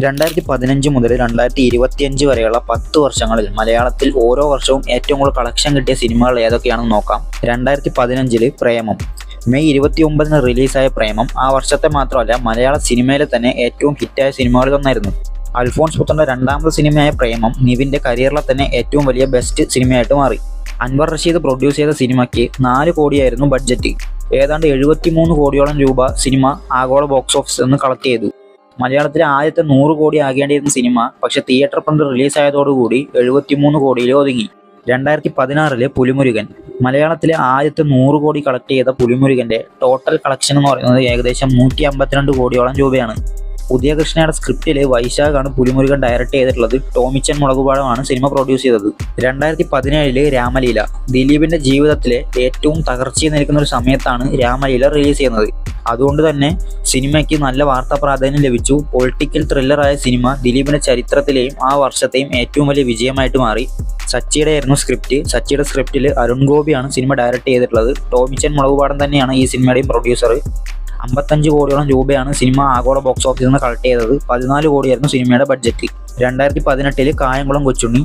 രണ്ടായിരത്തി പതിനഞ്ച് മുതൽ രണ്ടായിരത്തി ഇരുപത്തിയഞ്ച് വരെയുള്ള പത്ത് വർഷങ്ങളിൽ മലയാളത്തിൽ ഓരോ വർഷവും ഏറ്റവും കൂടുതൽ കളക്ഷൻ കിട്ടിയ സിനിമകൾ ഏതൊക്കെയാണെന്ന് നോക്കാം. രണ്ടായിരത്തി പതിനഞ്ചിൽ പ്രേമം. മെയ് ഇരുപത്തി ഒമ്പതിന് റിലീസായ പ്രേമം ആ വർഷത്തെ മാത്രമല്ല മലയാള സിനിമയിലെ തന്നെ ഏറ്റവും ഹിറ്റായ സിനിമകളിൽ ഒന്നായിരുന്നു. അൽഫോൺസ് പുത്രന്റെ രണ്ടാമത്തെ സിനിമയായ പ്രേമം നിവിന്റെ കരിയറിലെ തന്നെ ഏറ്റവും വലിയ ബെസ്റ്റ് സിനിമയായിട്ട് മാറി. അൻവർ റഷീദ് പ്രൊഡ്യൂസ് ചെയ്ത സിനിമയ്ക്ക് നാല് കോടിയായിരുന്നു ബഡ്ജറ്റ്. ഏതാണ്ട് എഴുപത്തിമൂന്ന് കോടിയോളം രൂപ സിനിമ ആഗോള ബോക്സ് ഓഫീസിൽ നിന്ന് കളക്ട് ചെയ്തു. മലയാളത്തിലെ ആദ്യത്തെ നൂറ് കോടി ആകേണ്ടിയിരുന്ന സിനിമ പക്ഷെ തിയേറ്റർ ഫണ്ട് റിലീസായതോടുകൂടി എഴുപത്തിമൂന്ന് കോടിയിൽ ഒതുങ്ങി. രണ്ടായിരത്തി പതിനാറിൽ പുലിമുരുകൻ. മലയാളത്തിലെ ആദ്യത്തെ നൂറ് കോടി കളക്ട് ചെയ്ത പുലിമുരുകന്റെ ടോട്ടൽ കളക്ഷൻ എന്ന് പറയുന്നത് ഏകദേശം നൂറ്റി അമ്പത്തിരണ്ട് കോടിയോളം രൂപയാണ്. പുതിയ കൃഷ്ണയുടെ സ്ക്രിപ്റ്റിൽ വൈശാഖാണ് പുലിമുരുകൻ ഡയറക്ട് ചെയ്തിട്ടുള്ളത്. ടോമിച്ചൻ മുളകുപാടമാണ് സിനിമ പ്രൊഡ്യൂസ് ചെയ്തത്. രണ്ടായിരത്തി പതിനേഴിൽ രാമലീല. ദിലീപിന്റെ ജീവിതത്തിലെ ഏറ്റവും തകർച്ചയിൽ നിൽക്കുന്ന ഒരു സമയത്താണ് രാമലീല റിലീസ് ചെയ്യുന്നത്. അതുകൊണ്ട് തന്നെ സിനിമയ്ക്ക് നല്ല വാർത്താ പ്രാധാന്യം ലഭിച്ചു. പൊളിറ്റിക്കൽ ത്രില്ലറായ സിനിമ ദിലീപിന്റെ ചരിത്രത്തിലെയും ആ വർഷത്തെയും ഏറ്റവും വലിയ വിജയമായിട്ട് മാറി. സച്ചിയുടെ ആയിരുന്നു സ്ക്രിപ്റ്റ് സച്ചിയുടെ സ്ക്രിപ്റ്റിൽ അരുൺ ഗോപിയാണ് സിനിമ ഡയറക്ട് ചെയ്തിട്ടുള്ളത്. ടോമിച്ചൻ മുളകുപാടം തന്നെയാണ് ഈ സിനിമയുടെയും പ്രൊഡ്യൂസർ അമ്പത്തഞ്ച് കോടിയോളം രൂപയാണ് സിനിമ ആഗോള ബോക്സ് ഓഫീസിൽ നിന്ന് കളക്ട് ചെയ്തത്. പതിനാല് കോടിയായിരുന്നു സിനിമയുടെ ബഡ്ജറ്റ് രണ്ടായിരത്തി പതിനെട്ടിൽ കായംകുളം കൊച്ചുണ്ണി.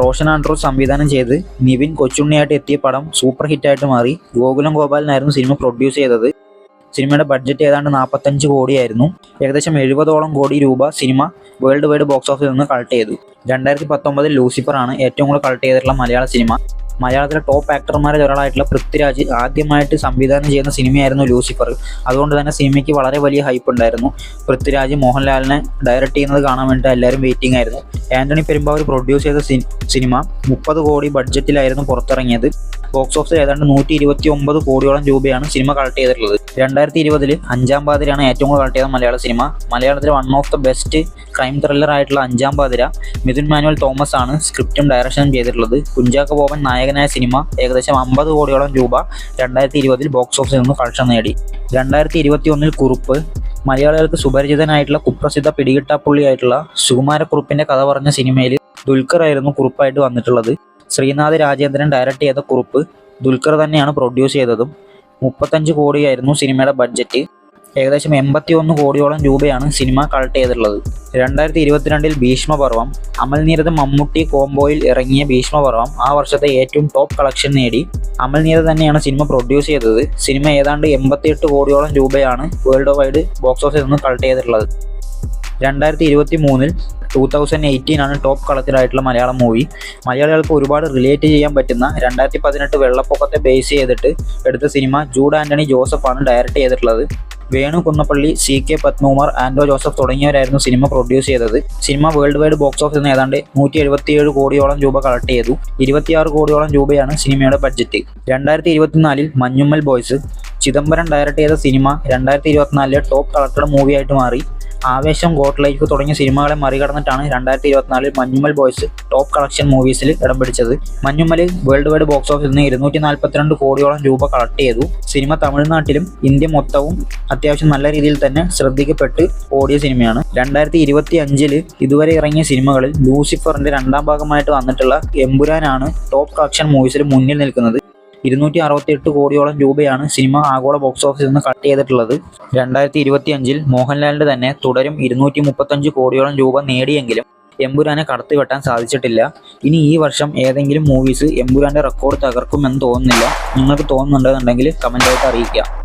റോഷൻ ആൻഡ്രോസ് സംവിധാനം ചെയ്ത് നിവിൻ കൊച്ചുണ്ണിയായിട്ട് എത്തിയ പടം സൂപ്പർ ഹിറ്റായിട്ട് മാറി. ഗോകുലം ഗോപാലനായിരുന്നു സിനിമ പ്രൊഡ്യൂസ് ചെയ്തത്. സിനിമയുടെ ബഡ്ജറ്റ് ഏതാണ്ട് നാൽപ്പത്തഞ്ച് കോടിയായിരുന്നു. ഏകദേശം എഴുപതോളം കോടി രൂപ സിനിമ വേൾഡ് വൈഡ് ബോക്സ് ഓഫീസിൽ നിന്ന് കളക്ട് ചെയ്തു. രണ്ടായിരത്തി പത്തൊമ്പതിൽ ലൂസിഫർ ആണ് ഏറ്റവും കൂടുതൽ കളക്ട് ചെയ്തിട്ടുള്ള മലയാള സിനിമ. മലയാളത്തിലെ ടോപ്പ് ആക്ടർമാരിൽ ഒരാളായിട്ടുള്ള പൃഥ്വിരാജ് ആദ്യമായിട്ട് സംവിധാനം ചെയ്യുന്ന സിനിമയായിരുന്നു ലൂസിഫർ അതുകൊണ്ട് തന്നെ സിനിമയ്ക്ക് വളരെ വലിയ ഹൈപ്പ് ഉണ്ടായിരുന്നു. പൃഥ്വിരാജ് മോഹൻലാലിനെ ഡയറക്റ്റ് ചെയ്യുന്നത് കാണാൻ വേണ്ടി എല്ലാവരും വെയിറ്റിംഗ് ആയിരുന്നു. ആന്റണി പെരുമ്പാവൂർ പ്രൊഡ്യൂസ് ചെയ്ത സിനിമ മുപ്പത് കോടി ബഡ്ജറ്റിലായിരുന്നു പുറത്തിറങ്ങിയത്. ബോക്സ് ഓഫീസിൽ ഏതാണ്ട് നൂറ്റി ഇരുപത്തി ഒമ്പത് കോടിയോളം രൂപയാണ് സിനിമ കളക്ട് ചെയ്തിട്ടുള്ളത്. രണ്ടായിരത്തി ഇരുപതിൽ അഞ്ചാം പാതിരയാണ് ഏറ്റവും കൂടുതൽ കളക്ട് ചെയ്ത മലയാള സിനിമ. മലയാളത്തിലെ one of the best crime thriller ആയിട്ടുള്ള അഞ്ചാം പാതിര മിഥുൻ മാനുവൽ തോമസ് ആണ് സ്ക്രിപ്റ്റും ഡയറക്ഷനും ചെയ്തിട്ടുള്ളത്. കുഞ്ചാക്ക ബോബൻ നായകനായ സിനിമ ഏകദേശം അമ്പത് കോടിയോളം രൂപ രണ്ടായിരത്തി ഇരുപതിൽ ബോക്സ് ഓഫീസിൽ നിന്ന് കളക്ഷൻ നേടി. രണ്ടായിരത്തി ഇരുപത്തി ഒന്നിൽ കുറുപ്പ് മലയാളികൾക്ക് സുപരിചിതനായിട്ടുള്ള കുപ്രസിദ്ധ പിടികിട്ടാപ്പുള്ളിയായിട്ടുള്ള സുകുമാരക്കുറുപ്പിന്റെ കഥ പറഞ്ഞ സിനിമയിൽ ദുൽഖർ ആയിരുന്നു കുറുപ്പായിട്ട് വന്നിട്ടുള്ളത്. ശ്രീനാഥ് രാജേന്ദ്രൻ ഡയറക്റ്റ് ചെയ്ത കുറുപ്പ് ദുൽഖർ തന്നെയാണ് പ്രൊഡ്യൂസ് ചെയ്തതും. മുപ്പത്തഞ്ച് കോടിയായിരുന്നു സിനിമയുടെ ബഡ്ജറ്റ് ഏകദേശം എൺപത്തി ഒന്ന് കോടിയോളം രൂപയാണ് സിനിമ കളക്ട് ചെയ്തിട്ടുള്ളത്. രണ്ടായിരത്തി ഇരുപത്തിരണ്ടിൽ ഭീഷ്മപർവം അമൽ നീരദ് മമ്മൂട്ടി കോംബോയിൽ ഇറങ്ങിയ ഭീഷ്മപർവം ആ വർഷത്തെ ഏറ്റവും ടോപ്പ് കളക്ഷൻ നേടി. അമൽ നീരദ് തന്നെയാണ് സിനിമ പ്രൊഡ്യൂസ് ചെയ്തത്. സിനിമ ഏതാണ്ട് എൺപത്തിയെട്ട് കോടിയോളം രൂപയാണ് വേൾഡ് വൈഡ് ബോക്സ് ഓഫീസിൽ നിന്ന് കളക്ട് ചെയ്തിട്ടുള്ളത്. രണ്ടായിരത്തി ഇരുപത്തി മൂന്നിൽ ടൂ തൗസൻഡ് എയ്റ്റീൻ ആണ് ടോപ്പ് കളത്തിലായിട്ടുള്ള മലയാളം മൂവി മലയാളികൾക്ക് ഒരുപാട് റിലേറ്റ് ചെയ്യാൻ പറ്റുന്ന രണ്ടായിരത്തി പതിനെട്ട് വെള്ളപ്പൊക്കത്തെ ബേസ് ചെയ്തിട്ട് എടുത്ത സിനിമ ജൂഡ് ആന്റണി ജോസഫാണ് ഡയറക്റ്റ് ചെയ്തിട്ടുള്ളത്. വേണു കുന്നപ്പള്ളി സി കെ പത്മകുമാർ ആൻഡോ ജോസഫ് തുടങ്ങിയവരായിരുന്നു സിനിമ പ്രൊഡ്യൂസ് ചെയ്തത്. സിനിമ വേൾഡ് വൈഡ് ബോക്സ് ഓഫീസിൽ നിന്ന് ഏതാണ്ട് നൂറ്റി എഴുപത്തിയേഴ് കോടിയോളം രൂപ കളക്ട് ചെയ്തു. ഇരുപത്തിയാറ് കോടിയോളം രൂപയാണ് സിനിമയുടെ ബഡ്ജറ്റ് രണ്ടായിരത്തി ഇരുപത്തിനാലിൽ മഞ്ഞുമ്മൽ ബോയ്സ് ചിദംബരം ഡയറക്റ്റ് ചെയ്ത സിനിമ രണ്ടായിരത്തി ഇരുപത്തിനാലിലെ ടോപ്പ് കളക്ടഡ് മൂവിയായിട്ട് മാറി. ആവേശം ഗോട്ട് ലൈഫ് തുടങ്ങിയ സിനിമകളെ മറികടന്നിട്ടാണ് രണ്ടായിരത്തി ഇരുപത്തിനാലിൽ മഞ്ഞുമൽ ബോയ്സ് ടോപ്പ് കളക്ഷൻ മൂവീസിൽ ഇടം പിടിച്ചത്. മഞ്ഞുമൽ വേൾഡ് വൈഡ് ബോക്സ് ഓഫീസിൽ നിന്ന് ഇരുന്നൂറ്റി നാൽപ്പത്തിരണ്ട് കോടിയോളം രൂപ കളക്ട് ചെയ്തു. സിനിമ തമിഴ്നാട്ടിലും ഇന്ത്യ മൊത്തവും അത്യാവശ്യം നല്ല രീതിയിൽ തന്നെ ശ്രദ്ധിക്കപ്പെട്ട് ഓടിയ സിനിമയാണ്. രണ്ടായിരത്തി ഇരുപത്തി അഞ്ചിൽ ഇതുവരെ ഇറങ്ങിയ സിനിമകളിൽ ലൂസിഫറിന്റെ രണ്ടാം ഭാഗമായിട്ട് വന്നിട്ടുള്ള എമ്പുരാനാണ് ടോപ്പ് കളക്ഷൻ മൂവീസിൽ മുന്നിൽ നിൽക്കുന്നത്. ഇരുന്നൂറ്റി അറുപത്തി എട്ട് കോടിയോളം രൂപയാണ് സിനിമ ആഗോള ബോക്സ് ഓഫീസിൽ നിന്ന് കട്ട് ചെയ്തിട്ടുള്ളത്. രണ്ടായിരത്തി ഇരുപത്തി അഞ്ചിൽ മോഹൻലാലിന്റെ തന്നെ തുടരും ഇരുന്നൂറ്റി മുപ്പത്തഞ്ച് കോടിയോളം രൂപ നേടിയെങ്കിലും എമ്പുരാനെ കടത്തിവെട്ടാൻ സാധിച്ചിട്ടില്ല. ഇനി ഈ വർഷം ഏതെങ്കിലും മൂവീസ് എമ്പുരാന്റെ റെക്കോർഡ് തകർക്കുമെന്ന് തോന്നുന്നില്ല. നിങ്ങൾക്ക് തോന്നുന്നുണ്ടെന്നുണ്ടെങ്കിൽ കമന്റായിട്ട് അറിയിക്കുക